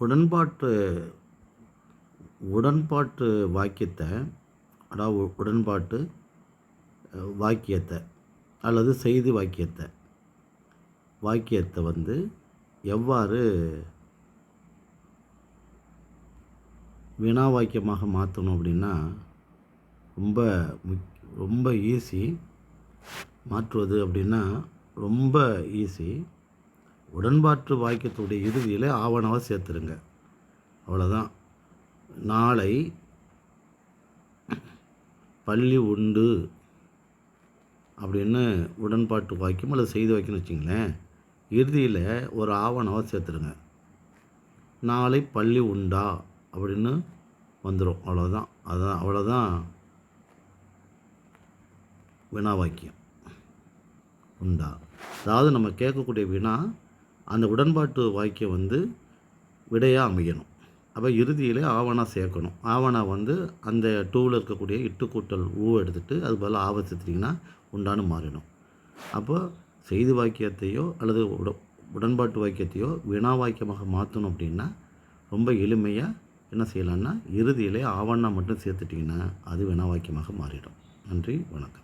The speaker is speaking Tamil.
உடன்பாட்டு உடன்பாட்டு வாக்கியத்தை அதாவது உடன்பாட்டு வாக்கியத்தை அல்லது செய்தி வாக்கியத்தை வாக்கியத்தை வந்து எவ்வாறு வினா வாக்கியமாக மாற்றணும் அப்படின்னா ரொம்ப முக் ரொம்ப ஈஸி மாற்றுவது அப்படின்னா ரொம்ப ஈஸி உடன்பாட்டு வாக்கியத்துடைய இறுதியில் ஆவணவாக சேர்த்துருங்க. அவ்வளோதான் நாளை பள்ளி உண்டு அப்படின்னு உடன்பாட்டு வாக்கியம் அல்லது செய்தி வாக்கியம்னு வச்சிங்களேன் இறுதியில் ஒரு ஆவணவாக சேர்த்துருங்க. நாளை பள்ளி உண்டா அப்படின்னு வந்துடும் அவ்வளோதான் அதான் அவ்வளோதான் வினா வாக்கியம். உண்டா. அதாவது நம்ம கேட்கக்கூடிய வினா அந்த உடன்பாட்டு வாக்கியம் வந்து விடையாக அமையணும். அப்போ இறுதியில் ஆவணா சேர்க்கணும். ஆவணா வந்து அந்த டூவில் இருக்கக்கூடிய இட்டு கூட்டல் ஊ எடுத்துகிட்டு அது பதில் ஆவ சேர்த்துட்டிங்கன்னா மாறிடும். அப்போ செய்தி வாக்கியத்தையோ அல்லது உட உடன்பாட்டு வாக்கியத்தையோ வினா வாக்கியமாக மாற்றணும் அப்படின்னா ரொம்ப எளிமையாக என்ன செய்யலான்னா இறுதியிலே ஆவணா மட்டும் சேர்த்துட்டிங்கன்னா அது வினா வாக்கியமாக மாறிடும். நன்றி வணக்கம்.